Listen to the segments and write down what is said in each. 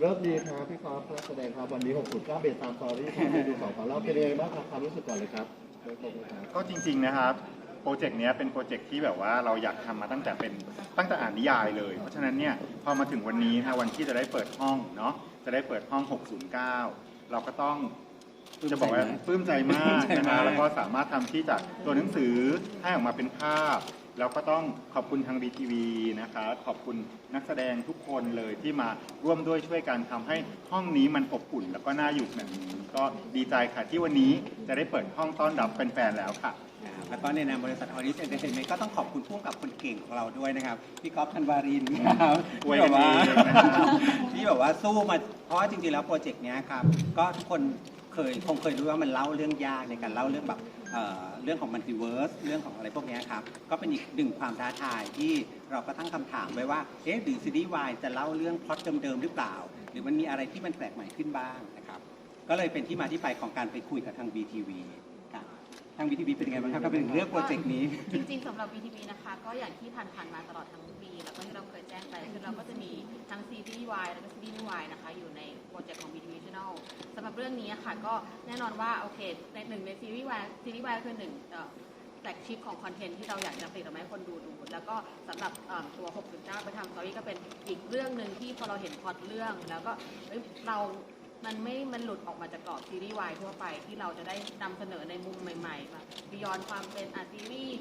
เริ่มดีครับพี่กอล์ฟนักแสดงครับวันนี้6.9เบสตามตอรี่ที่ดูสองของเราเป็นยังไงบ้างครับความรู้สึกก่อนเลยครับเริ่มต้นเลยครับ ก็จริง ๆ นะครับ โปรเจกต์เนี้ยเป็นโปรเจกต์ที่แบบว่าเราอยากทำมาตั้งแต่เป็นตั้งแต่อ่านนิยายเลย เพราะฉะนั้นเนี่ยพอมาถึงวันนี้นะวันที่จะได้เปิดห้องเนาะจะได้เปิดห้อง 609 เราก็ต้องจะบอกว่าปลื้มใจมากนะฮะแล้วก็สามารถทำที่จากตัวหนังสือให้ออกมาเป็นภาพ แล้วก็ต้องขอบคุณทาง BTV นะคะ ขอบคุณนักแสดงทุกคนเลยที่มาร่วมด้วยช่วยกันทำให้ห้องนี้มันอบอุ่น แล้วก็น่าอยู่แบบนี้ก็ดีใจค่ะที่วันนี้จะได้เปิดห้องต้อนรับแฟนๆแล้วค่ะ นะครับแล้วก็ในนามบริษัทออริสเอนเตอร์เทนเมนต์ก็ต้องขอบคุณผู้กำกับคนเก่งของเราด้วยนะครับ พี่ก๊อฟธันวารินครับอวยที่กัแบนบเอว่างนะครับ ที่แบบว่าสู้มาเพราะว่าจริงๆแล้วโปรเจกต์เนี้ยครับ ก็ทุกคน เคยคงเคยรู้ว่ามันเล่าเรื่องยากในการเล่าเรื่องแบบเอ่อเรื่องของมัลติเวิร์สเรื่องของอะไรพวกเนี้ยครับก็เป็นอีกหนึ่งความท้าทายที่เราก็ตั้งคำถามไว้ว่าเอ๊ะหรือซีรีส์วายจะเล่าเรื่องพล็อตเดิมๆหรือเปล่า หรือมันมีอะไรที่มันแปลกใหม่ขึ้นบ้างนะครับก็เลยเป็นที่มาที่ไปของการไปคุยกับทาง BTV ครับทาง BTV เป็นยังไงบ้างครับก็เป็นเรื่องโปรเจกต์นี้ จริงๆสำหรับ VTV นะคะก็อย่างที่ผ่านๆมาตลอดทั้งปีแล้วก็ที่เราเคยแจ้งไปคือเราก็จะมีทั้งซีรีส์วายแล้วก็ซีรีส์ไม่วายนะคะอยู่ในโปรเจกต์ของ VTV Channel สำหรับเรื่องนี้ค่ะก็แน่นอนว่าโอเคในหนึ่งในซีรีส์วายซีรีส์วายคือหนึ่งแตกชิปของคอนเทนต์ที่เราอยากจะผลิตออกมาให้คนดูดู แล้วก็สำหรับตัว 6.9ไปทำสตอรี่ก็เป็นอีกเรื่องหนึ่งที่พอเราเห็นพอตเรื่องแล้วก็เรามันไม่ มันหลุดออกมาจากกรอบซีรีส์วายทั่วไปที่เราจะได้นำเสนอในมุมใหม่ๆแบบบิยอนความเป็นอาซีรีส์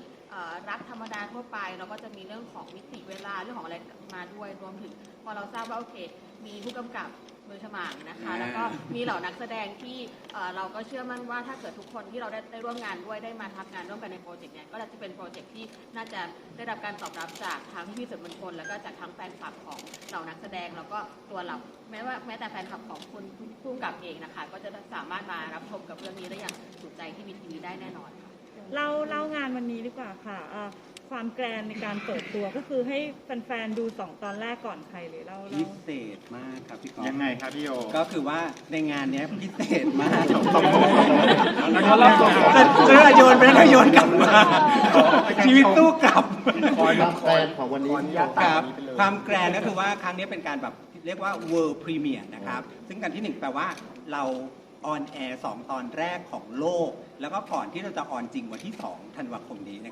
รักธรรมดาทั่วไปเราก็จะมีเรื่องของมิติเวลาเรื่องของอะไรมาด้วยรวมถึง พอเราทราบว่าโอเค มีผู้กำกับ มือฉมางนะคะ แล้วก็มีเหล่านักแสดงที่เอ่อเราก็เชื่อมั่นว่าถ้าเกิดทุกคนที่เราได้ได้ร่วมงานด้วยได้มาทำงานร่วมกันในโปรเจกต์เนี้ยก็จะเป็นโปรเจกต์ที่น่าจะได้รับการตอบรับจากทั้งพี่สื่อมวลชนแล้วก็จากทั้งแฟนคลับของเหล่านักแสดงแล้วก็ตัวเราแม้ว่าแม้แต่แฟนคลับของคุณผู้กำกับเองนะคะ ก็จะสามารถมารับชมกับเรื่องนี้ได้อย่างสุดใจที่มีทีวีได้แน่นอนค่ะเล่าเล่างานวันนี้ดีกว่าค่ะเอ่อ ความแกรนในการเปิดตัวก็คือให้แฟนๆดูสองตอนแรกก่อนใครเลยเล่าพิเล่าเศษมากครับพี่กอฟยังไงครับพี่โยก็คือว่าในงานเนี้ยพิเศษมากแล้วก็รับส่งจะจะโยนไปแล้วก็โยนกลับมาชีวิตตู้กลับคอยรับแฟนของวันนี้ที่เราครับความแกรนก็คือว่าครั้งนี้เป็นการแบบเรียกว่า world premiere นะครับ ซึ่งการที่หนึ่งแปลว่าเราออนแอร์สองตอนแรกของโลก แล้วก็ก่อนที่เราจะออนจริงวันที่ 2 ธันวา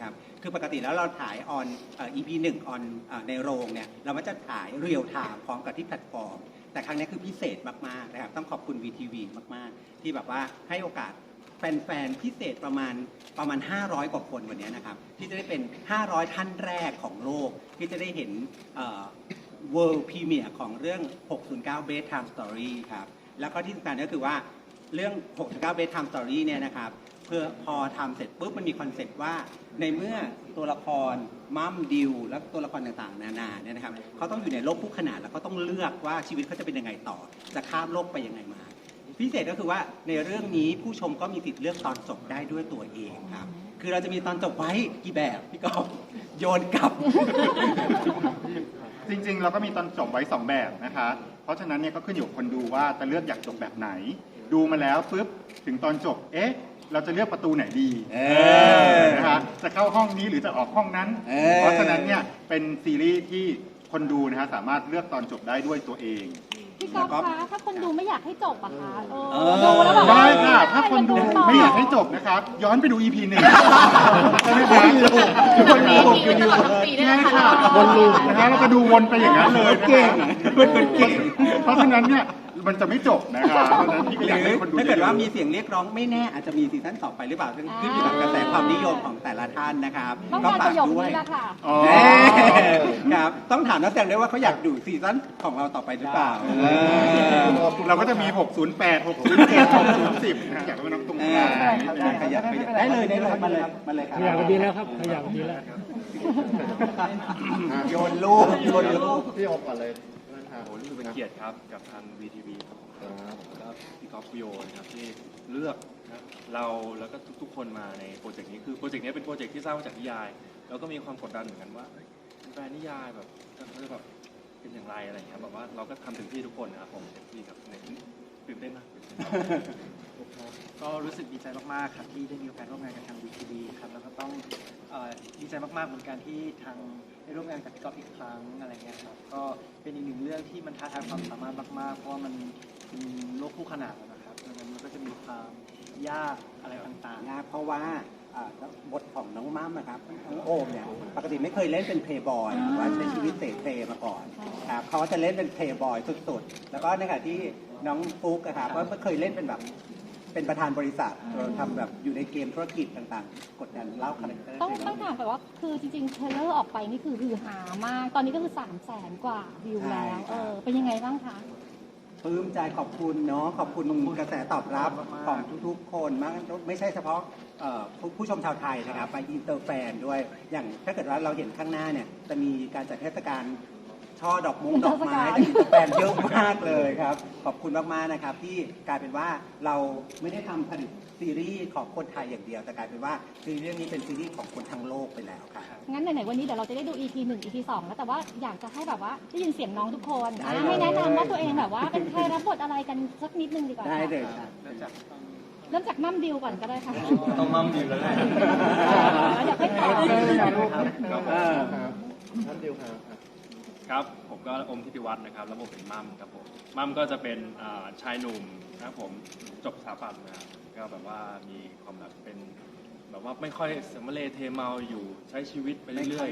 ครับ คือปกติแล้วเราถ่ายออนเอ่อ EP 1ออนเอ่อในโรงเนี่ยเราก็จะถ่ายเรียลไทม์พร้อมกับที่แพลตฟอร์ม แต่ครั้งนี้คือพิเศษมากๆนะครับ ต้องขอบคุณ VTV มากๆ ที่แบบว่าให้โอกาสแฟนๆ พิเศษประมาณประมาณ 500 กว่าคนวันนี้นะครับ ที่จะได้เป็น 500 ท่านแรกของโลก ที่จะได้เห็นเอ่อ World Premiere ของเรื่อง 609 Bedtime Story ครับ แล้วก็ที่สำคัญก็คือว่าเรื่อง 609 Bedtime Story เนี่ยนะครับ เพื่อพอทำเสร็จปุ๊บมันมีคอนเซ็ปต์ว่า ในเมื่อตัวละครมัมดิวและตัวละครต่างๆ นานาเนี่ยนะครับเขาต้องอยู่ในโลกคู่ขนานแล้วเขาต้องเลือกว่าชีวิตเขาจะเป็นยังไงต่อ จะข้ามโลกไปยังไงมา พิเศษก็คือว่าในเรื่องนี้ผู้ชมก็มีสิทธิ์เลือกตอนจบได้ด้วยตัวเองครับคือเราจะมีตอนจบไว้กี่แบบพี่กอฟโยนกลับ จริงๆ เราก็มีตอนจบไว้ 2 แบบนะคะ เพราะฉะนั้นเนี่ยก็ขึ้นอยู่กับคนดูว่าจะเลือกอยากจบแบบไหน ดูมาแล้วปุ๊บถึงตอนจบ เอ๊ะ เราจะเลือกประตูไหนดีเออนะคะจะเข้าห้องนี้หรือจะออกห้องนั้น เออ เพราะฉะนั้นเนี่ยเป็นซีรีส์ที่คนดูนะฮะสามารถเลือกตอนจบได้ด้วยตัวเอง พี่ก๊อฟคะ ถ้าคนดูไม่อยากให้จบอะคะเอเอออดูแล้วแบบได้ค่ะ ถ้าคนดูต่ไม่อยากให้จบนะครับ ย้อนไปดู EP หนึ่งใช่ไหมครับคนมีทีไปตลอดทั้งปีได้ใช่นะคะ ค่ะวนลูปนะฮะเราจะดูวนไปอย่างนั้นเลยเก่งเก่งเพราะฉะนั้นเนี่ย มันจะไม่จบนะครับเพราะฉะนั้นพี่ก็หอยากรืให้อคนดูถ้าเกิดว่ามียอะเสียงเรียกร้องไม่แน่อาจจะมีซีซั่นต่อไปหรือเปล่าซึ่งขึ้นอยู่กับกระแสความนิยมของแต่ละท่านนะครับต้องก็การฝาปกระโยคด้วยนี้แหละค่ะๆอ๋อ เอ๊ะครับต้องถามนักแสดงด้วยว่าเขาอยากดูซีซั่นของเราต่อไปหรือเปล่าเออ เราก็จะมี 608 607 610นะอยากให้มันน้องตรงเอกลางอขยับขยับได้เลยได้เลยมาเลยมาเลยครับขยับกันดีแล้วครับขยับกันดีแล้ว โยนลูกโยนลูกพี่โอก่อนเลยนะ ครับโอ้รู้สึกเป็นเกียรติครับกับทาง VTV ครับครับแล้วก็พี่กอล์ฟคุโยนะครับที่เลือกนะเราแล้วก็ทุกๆคนมาในโปรเจกต์นี้คือโปรเจกต์นี้เป็นโปรเจกต์ที่สร้างมาจากนิยาย แล้วก็มีความกดดันเหมือนกันว่าเฮ้ยเป็นแฟนนิยายแบบเขาจะแบบเป็นอย่างไรอะไรอย่างเงี้ยแบบว่าเราก็ทำถึงที่ทุกคนนะครับผมเต็มที่ครับในตื่นเต้นมากตื่นเต้นมากก็รู้สึกดีใจมากๆครับที่ได้มีโอกาสร่วมงานกับทาง VTV ครับแล้วก็ต้องเอ่อดีใจมากๆเหมือนกันที่ทาง ได้ร่วมงานกับพี่ก๊อฟอีกครั้งอะไรเงี้ยครับก็เป็นอีกหนึ่งเรื่องที่มันท้าทายความสามารถมากๆเพราะว่ามันเป็นโลกคู่ขนานนะครับดังนั้นมันก็จะมีความยากอะไรต่างๆ นะเพราะว่าอ่าบทของน้องมั่มนะครับน้องโอมเนี่ยปกติไม่เคยเล่นเป็นเพย์บอยหรือว่าใช้ชีวิตเสเพมาก่อนครับเขาจะเล่นเป็นเพย์บอยสุดๆ แล้วก็ในขณะที่น้องฟุกนะครับก็ไม่เคยเล่นเป็นแบบ เป็นประธานบริษัทเออทำแบบอยู่ในเกมธุรกิจต่างๆ กดดันเล่าคาแรคเตอร์ต้องให้ต้องถามแบบว่าคือจริงๆเทรลเลอร์ออกไปนี่คือฮือฮามาก ตอนนี้ก็คือ3 0 0แสนกว่าวิวแล้วเออเป็นยังไงบ้างคะ ปลื้มใจขอบคุณเนาะขอบคุณกระแสตอบรับของทุกๆ คนมากไม่ใช่เฉพาะเอ่อผู้ผู้ชมชาวไทยนะครับไปอินเตอร์แฟนด้วยอย่างถ้าเกิดว่าเราเห็นข้างหน้าเนี่ยจะมีการจัดเทศกาล ช่อดอกมงดอกไม้จากอินเตอร์แฟนเยอะมากเลยครับ ขอบคุณมากๆนะครับ ที่กลายเป็นว่าเราไม่ได้ทำผลิตซีรีส์ของคนไทยอย่างเดียวแต่กลายเป็นว่าซีรีส์เรื่องนี้เป็นซีรีส์ของคนทั้งโลกไปแล้วครับ งั้นไหนๆวันนี้เดี๋ยวเราจะได้ดู EP 1 EP 2แล้วแต่ว่าอยากจะให้แบบว่าได้ยินเสียงน้องทุกคนได้อะเลยให้แนะนำว่าตัวเองแบบว่าเป็นใครรับบทอะไรกันสักนิดนึงดีกว่าได้ค่ะเลยครับ เริ่มจากเริ่มจากมั่มดิวก่อนก็ได้ค่ะต้องมั่มดีแล้วแหละ เดี๋ยวไปต่อเออครับท่านเดียวครับ ครับ ผมก็อมทิติวัฒน์นะครับแล้วผมเป็นมัมครับผมมัมก็จะเป็นอ่าชายหนุ่มนะครับผมจบสถาปัตย์นะครับก็แบบว่ามีความแบบเป็น แบบว่าไม่ค่อยสมเลเทเมาอยู่ใช้ชีวิตไปเรื่อย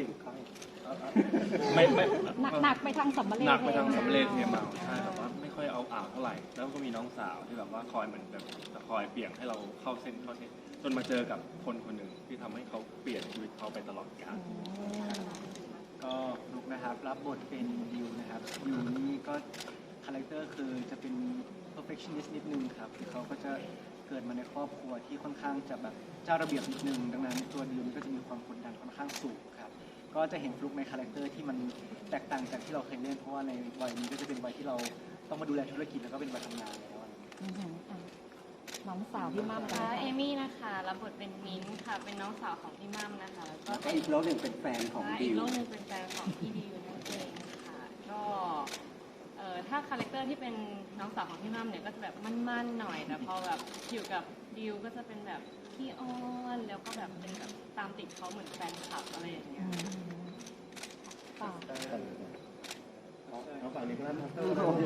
ๆไม่ไม่หนักหนักไปทางสัมมาเลหนักไปทางสมเลเทเมาใช่แบบว่าไม่ค่อยเอาอ่าวเท่าไหร่ แล้วก็มีน้องสาวที่แบบว่าคอยเหมือนแบบจะคอยเบี่ยงให้เราเข้าเส้นเข้าเส้นจนมาเจอกับคนคนหนึ่งที่ทำให้เขาเปลี่ยนชีวิตเขาไปตลอดกาล ก็ลุกนะครับ รับบทเป็นดิวนะครับดิวนี่ก็คาแรคเตอร์คือจะเป็น perfectionist นิดนึงครับคือเขาก็จะเกิดมาในครอบครัวที่ค่อนข้างจะแบบเจ้าระเบียบนิดนึง ดังนั้นตัวดิวนี่ก็จะมีความกดดันค่อนข้างสูงครับ ก็จะเห็นฟลุกในคาแรคเตอร์ที่มันแตกต่างจากที่เราเคยเล่นเพราะว่าในวัยนี้ก็จะเป็นวัยที่เราต้องมาดูแลธุรกิจแล้วก็เป็นวัยทำงานแล้วอะไรอย่างเงี้ยอือหืออะ น้องสาวพี่มั่มค่ะค่ะเอมี่นะคะรับบทเป็นมิ้นท์ค่ะ เป็นน้องสาวของพี่มั่มนะคะ แล้วก็แล้วก็อีกโลกหนึ่งเป็นแฟนของและดิอีกวโลกหนึงเป็นแฟนของพี่ดิวนั่นเองค่ะ ก็เอ่อถ้าคาแรคเตอร์ที่เป็นน้องสาวของพี่มั่มเนี่ยก็จะแบบมั่นๆหน่อย แต่พอแบบอยู่กับดิวก็จะเป็นแบบขี้อ้อนแล้วก็แบบเป็นแบบตามติดเขาเหมือนแฟนคลับอะไรอย่างเงี้ยต่อ น้องฝั่งนี้ก็รับทัพเตอร์คอร์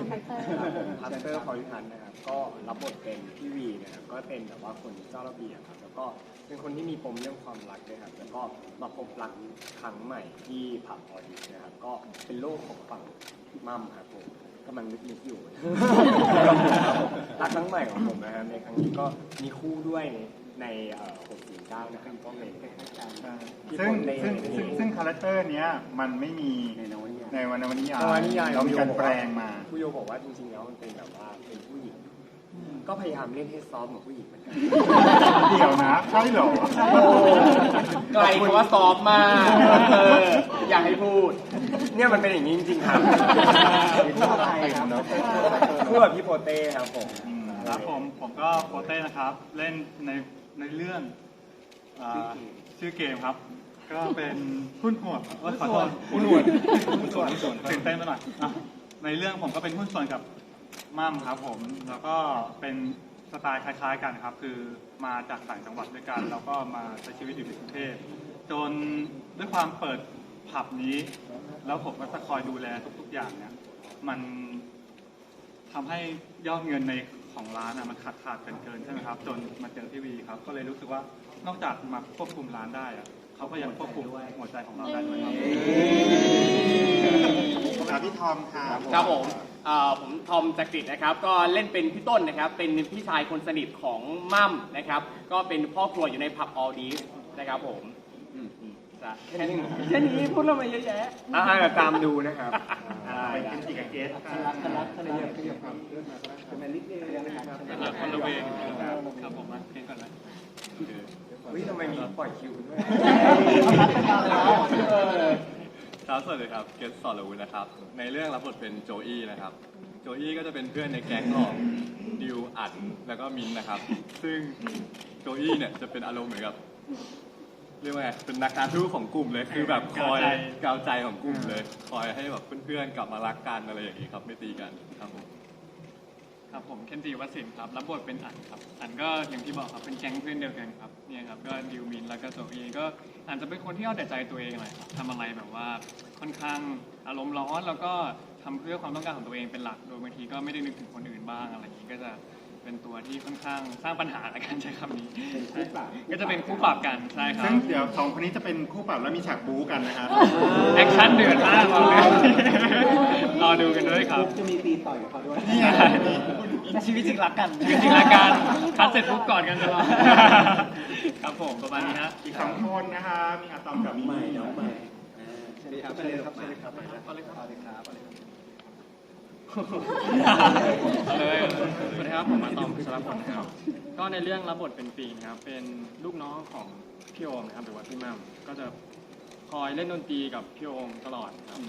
ครับผมพัตเตอร์พอวิพันนะครับ ก็รับบทเป็นพี่วีนะครับ ก็เป็นแบบว่าคนเจ้าระเบียบครับ แล้วก็เป็นคนที่มีปมเรื่องความรักด้วยครับ แล้วก็มาพบรักครั้งใหม่ที่ผับออดิสนะครับ ก็เป็นโลกของฝั่งมั่มครับผมกำลังนึกๆอยู่รักครั้งใหม่ของผมนะครับในครั้งนี้ก็มีคู่ด้วย ในในเอ่อ609นะครับก็เป็นคล้ายๆกันที่ซึ่งคนในซึ่งในซึ่งซึ่งคาแรคเตอร์เนี้ยมันไม่มีในนวนิยายในวรรณวนิยายนวนิยายเรามีการแปลงมาผู้โยบอกว่าจริงๆแล้วมันเป็นแบบว่าเป็นผู้หญิงก็พยายามเล่นให้ซอฟต์เหมือนผู้หญิงเหมือนกันเดี๋ยวนะใช่เหรอไกลคำว่าซอฟต์มากเอออยากให้พูด เนี่ยมันเป็นอย่างนี้จริงๆครับพูดอะไรครับพูดแบบพี่โปเต้ครับผมครับผมผมก็โปเต้นะครับ เล่นใน ในเรื่องอ่าชื่อเกมครับ ก็เป็นหุ้นส่วนเอ้ยขอโทษหุ้นส่วนหุ้นส่วนหุ้นส่วนตื่นเต้นไปหน่อยอะในเรื่องผมก็เป็นหุ้นส่วนกับมั่มครับผม แล้วก็เป็นสไตล์คล้ายๆกันครับ คือมาจากต่างจังหวัดด้วยกัน แล้วก็มาใช้ชีวิตอยู่ในกรุงเทพจนด้วยความเปิดผับนี้ แล้วผมก็จะคอยดูแลทุกๆอย่างเนี่ย มันทำให้ยอดเงินใน ของร้านอะมันขาดขาดเกินเกินๆใช่ไหมครับ จนมาเจอพี่วีครับ ก็เลยรู้สึกว่านอกจากมาควบคุมร้านได้อะเขาก็ยังควบคุมหัวใจของเราได้ด้วยครับครับพี่ทอมค่ะครับผมเอ่อผมทอมจักริดนะครับ ก็เล่นเป็นพี่ต้นนะครับ เป็นพี่ชายคนสนิทของมั่มนะครับ ก็เป็นพ่อครัวอยู่ในผับออลดีนะครับผมอืมอืมจ้ะแค่นี้แค่นี้พูดแล้วมาเยอะแยะ อ่าตามดูนะครับ เป็นกินจิกับเกสค่ะคนละเวงครับผมมาเพียงก่อนนะเฮ้ยทำไมมีปล่อยคิวด้วยครับสวัสดีครับ เกสสอรวุฒินะครับ ในเรื่องรับบทเป็นโจอี้นะครับ โจอี้ก็จะเป็นเพื่อนในแก๊งของดิวอัดแล้วก็มินท์นะครับ ซึ่งโจอี้เนี่ยจะเป็นอารมณ์เหมือนกับ เรียกว่าไงเป็นนักการทูตของกลุ่มเลยคือแบบคอยกาวใจกาวใจของกลุ่มเลย คอยให้แบบเพื่อนๆกลับมารักกันอะไรอย่างนี้ครับไม่ตีกันครับผมครับผมเคนจิวสินทร์ครับรับบทเป็นอันครับ อันก็อย่างที่บอกครับเป็นแก๊งเพื่อนเดียวกันครับเนี่ยครับก็ดิวมินแล้วก็โซฟีก็อาจจะเป็นคนที่เอาแต่ใจตัวเองหน่อยครับทำอะไรแบบว่าค่อนข้างอารมณ์ร้อนแล้วก็ทำเพื่อความต้องการของตัวเองเป็นหลักโดยบางทีก็ไม่ได้นึกถึงคนอื่นบ้างอะไรอย่างนี้ก็จะ เป็นตัวที่ค่อนข้างสร้างปัญหาละกันใช้คำนี้ใช่ครับก็จะเป็นคู่ปรับกันใช่ครับซึ่งเดี๋ยวสองคนนี้จะเป็นคู่ปรับแล้วมีฉากบู๊กันนะครับแอคชั่นเดือดมากรอเลยรอดูกันด้วยครับ จะมีตีต่อยกับเขาด้วยนี่ไงแต่ชีวิตจริงรักกันจริงๆแล้วการคัดเสร็จปุ๊บก่อนกันตลอดครับผมประมาณนี้ฮะอีกสองคนนะคะมีอะตอมกับมีใหม่น้องใหม่สวัสดีครับสวัสดีครับสวัสดีครับเอาเลยครับสวัสดีครับสวัสดีครับ ครับผมมาตอมสารพลนะครับ ก็ในเรื่องรับบทเป็นปีนครับ เป็นลูกน้องของพี่โอมนะครับหรือว่าพี่มั่มก็จะคอยเล่นดนตรีกับพี่โอมตลอดครับ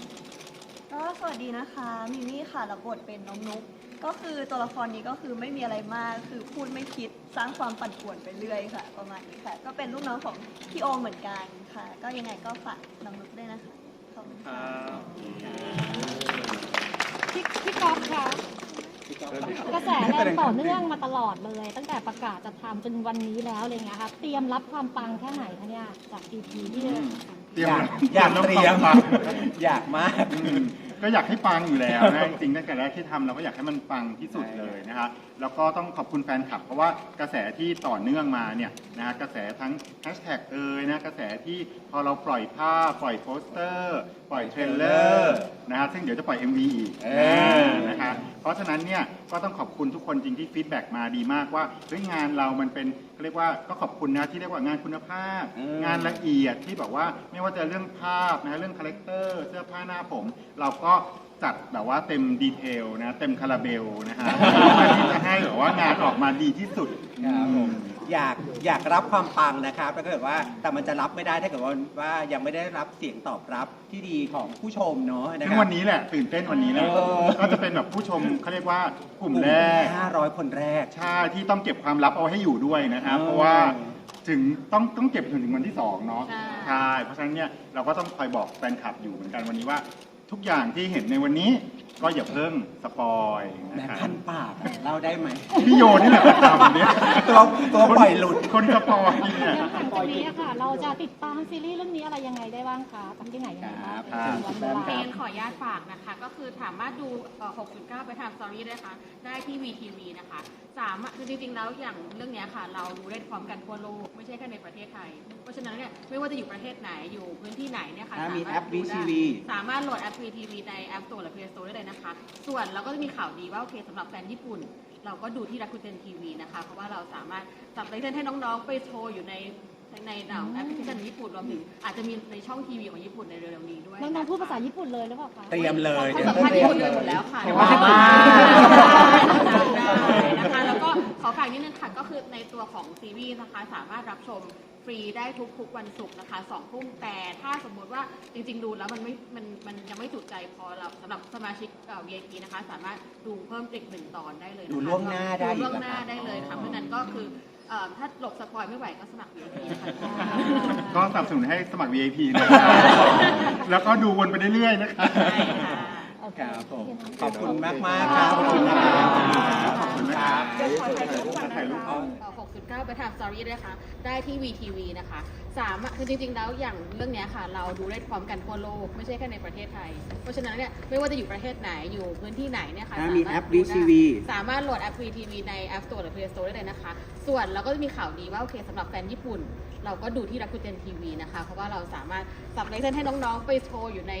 ก็สวัสดีนะคะมิมี่ค่ะรับบทเป็นน้องนุ๊กก็คือตัวละครนี้ก็คือไม่มีอะไรมากคือพูดไม่คิดสร้างความปั่นป่วนไปเรื่อยค่ะ ประมาณนี้ค่ะ ก็เป็นลูกน้องของพี่โอมเหมือนกันค่ะ ก็ยังไงก็ฝากน้องนุ๊กด้วยนะคะขอบคุณค่ะพี่พี่ก๊อฟคะ กระแสแรงต่อเนื่องมาตลอดเลย ตั้งแต่ประกาศจะทำจนวันนี้แล้วอะไรเงี้ยครับเตรียมรับความปังแค่ไหนคะเนี่ยจาก EP ที่จะทำเตรียมอยากเตรียมฟังอยากมากอืม ก็อยากให้ปังอยู่แล้วนะจริงๆตั้งแต่แรกที่ทำเราก็อยากให้มันปังที่สุดเลยนะฮะแล้วก็ต้องขอบคุณแฟนคลับ เพราะว่ากระแสที่ต่อเนื่องมาเนี่ยนะฮะกระแสทั้งแฮชแท็กเอ่ยนะกระแสที่พอเราปล่อยภาพปล่อยโปสเตอร์ ปล่อยเทรลเลอร์นะฮะซึ่งเดี๋ยวจะปล่อย MV อีกเออนะคะเพราะฉะนั้นเนี่ยก็ต้องขอบคุณทุกคนจริงที่ฟีดแบ็กมาดีมากว่าเฮ้ยงานเรามันเป็น เรียกว่าก็ขอบคุณนะที่เรียกว่างานคุณภาพงานละเอียดที่แบบว่าไม่ว่าจะเรื่องภาพนะเรื่องคาแรคเตอร์เสื้อผ้าหน้าผม เราก็จัดแบบว่าเต็มดีเทลนะเต็มคาราเบลนะฮะเพื่อที่จะให้แบบว่างานออกมาดีที่สุด ครับผม อยากอยากรับความปังนะครับถ้าเกิดว่าแต่มันจะรับไม่ได้ถ้าเกิดว่าว่ายังไม่ได้รับเสียงตอบรับที่ดีของผู้ชมเนาะนะซึ่คงรับ วันนี้แหละตื่นเต้นวันนี้แหละเออ ก็จะเป็นแบบผู้ชมเขาเรียกว่ากลุ่มแรก 500 คนแรก ใช่ที่ต้องเก็บความลับเอาไว้ให้อยู่ด้วยนะครับ เออ เพราะว่าถึงต้องต้องเก็บถึงถึงวันที่สองเนาะใช่ใช่ เพราะฉะนั้นเนี่ยเราก็ต้องคอยบอกแฟนคลับอยู่เหมือนกันวันนี้ว่า ทุกอย่างที่เห็นในวันนี้ ก็อย่าเพิ่งสปอยแหม่นะครับ ขั้นปากอะเล่าได้ไหมพี่โยนี่แหละประจำเนี่ยตัวตัวปล่อยหลุด คนสปอยเนี่ย แล้วหลังจากนี้อะค่ะ เราจะติดตามซีรีส์เรื่องนี้อะไรยังไงได้บ้างคะทำที่ไหนยังไงบ้างครับถึงวันเวลาเนขออนุญาตฝากนะคะ ก็คือสามารถดูเอ่อ6.9 ไปทำสตอรี่ได้ค่ะ ได้ที่ VTV นะคะ สามารถคือจริงๆ แล้วอย่างเรื่องเนี้ยค่ะ เราดูได้พร้อมกันทั่วโลก ไม่ใช่แค่ในประเทศไทย เพราะฉะนั้นเนี่ยไม่ว่าจะอยู่ประเทศไหนอยู่พื้นที่ไหนเนี่ยค่ะอ่ามีสาารถแอปดูได้ VTV สามารถโหลดแอป VTV ใน App Store หรือ Play Store ได้เลยนะคะ ส่วนเราก็จะมีข่าวดีว่าโอเคสำหรับแฟนญี่ปุ่น เราก็ดูที่รักคุณเจนทีวีนะคะ เพราะว่าเราสามารถสับไลเซนให้น้องๆ ไปโชว์อยู่ในในในแอปพลิเคชันญี่ปุ่นรวมถึงอาจจะมีในช่องทีวีของญี่ปุ่นในเร็วๆนี้ด้วย น้องๆพูดภาษาญี่ปุ่นเลยหรือเปล่าคะเตรียมเลยเขาสัมภาษณ์ญี่ปุ่นกันหมดแล้วค่ะว้าวได้นะคะแล้วก็ขอฝากนิดนึงค่ะก็คือในตัวของซีรีส์นะคะสามารถรับชม ฟรีได้ทุกๆวันศุกร์นะคะสองทุ่มแต่ถ้าสมมติว่าจริง ๆ ดูแล้วมันไม่มันมันยังไม่จุใจพอเราสำหรับสมาชิกเอ่อ VIP นะคะ สามารถดูเพิ่มอีกหนึ่งตอนได้เลยนะคะดูล่วงหน้าได้ดูอีกล่วงเหรอหน้าครับได้เลยค่ะ เพราะฉะนั้นก็คือเอ่อถ้าหลบสปอยไม่ไหวก็สมัคร VIP นะคะก็สนับสนุนให้สมัคร VIP นะครับแล้วก็ดูวนไปเรื่อยๆนะครับครับผมขอบคุณมากมากๆครับขอบคุณนะครับ ขอบคุณค รับเดี๋ยวขอถ่ายรูปก่อนนะคะ6.9ไปทำสตอรี่ด้วยค่ะ ได้ที่ VTV นะคะ สามารถคือจริงๆ แล้วอย่างเรื่องเนี้ยค่ะ เราดูได้พร้อมกันทั่วโลก ไม่ใช่แค่ในประเทศไทย เพราะฉะนั้นเนี่ยไม่ว่าจะอยู่ประเทศไหนอยู่พื้นที่ไหนเนี่ยค่ะถ้ามีสรถแอปดูได้ VTV สามารถโหลดแอป VTV ใน App Store หรือ Play Store ได้เลยนะคะ ส่วนเราก็จะมีข่าวดีว่าโอเคสำหรับแฟนญี่ปุ่น เราก็ดูที่รักคุเจนทีวีนะคะ เพราะว่าเราสามารถสับไลเซนให้น้องๆ ไปโชว์อยู่ใน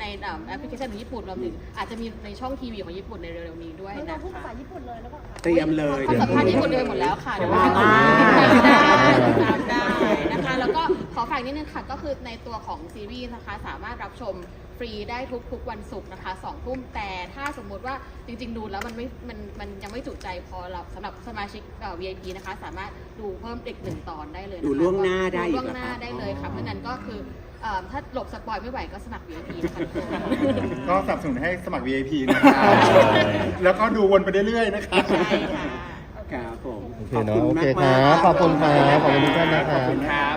ในแอปพลิเคชันของญี่ปุ่นรวมถึงอาจจะมีในช่องทีวีของญี่ปุ่นในเร็วๆนี้ด้วยน้องนะๆพูดคะภาษาญี่ปุ่นเลยหรือเปล่าคะเตรียมเลยเขาสัมภาษณ์ญี่ปุ่นเลยหมดแล้วค่ะเดี๋ยวว้าวติดตามได้ติดตามได้นะคะ แล้วก็ ขอฝากนิดนึงค่ะก็คือในตัวของซีรีส์นะคะสามารถรับชมฟรีได้ทุกทุกๆวันศุกร์นะคะสองทุ่มแต่ถ้าสมมุติว่าจริงๆ ดูแล้วมันไม่มันมันยังไม่จุใจพอเราสำหรับสมาชิกเอ่อ VIP นะคะ สามารถดูเพิ่มอีกหนึ่งตอนได้เลยนะคะดูล่วงหน้าได้ดูอีกล่วงเหรอหน้าครับได้เลยค่ะเพราะฉะนั้นก็คือเอ่อถ้าหลบสปอยไม่ไหวก็สมัคร VIP นะคะทุกคน ก็สนับสนุนให้สมัคร VIP นะครับ แล้วก็ดูวนไปเรื่อยๆนะครับ ใช่ค่ะ ครับผมโอเคเนาะโอเคครับขอบคุณครับขอบคุณทุกท่านนะครับ ขอบคุณครับ